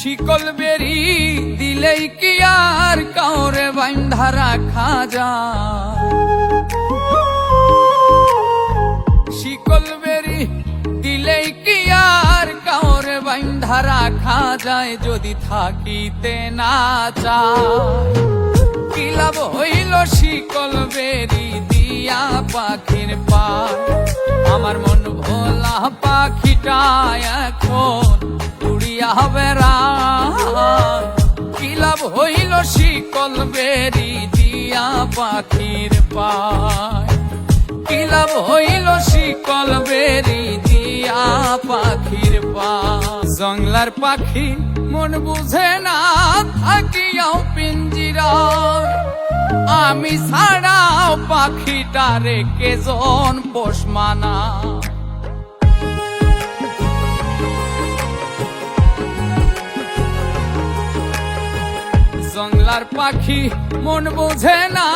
শিকল বেরি দিলেই কি আর কাউরে বাইন্ধা রাখা যা শিকল বেরি দিলেই কি আর কাউরে বাইন্ধা রাখা যায় যদি থাকিতে না চায়? কি লাভ হইল শিকল বেরি দিয়া পাখির পায়? আমার মন ভোলা পাখিটা এখন উড়িয়া হইল শিকল বেরি দিয়া পাখির পায়। কি লাভ হইল শিকল বেরি দিয়া পাখির পা জংলার পাখি মন বুঝে না, থাকিয়াও পিঞ্জিরায়। আমি ছাড়াও পাখিটারে কেজন পোষ মানা জংলার পাখি মন বোঝে না।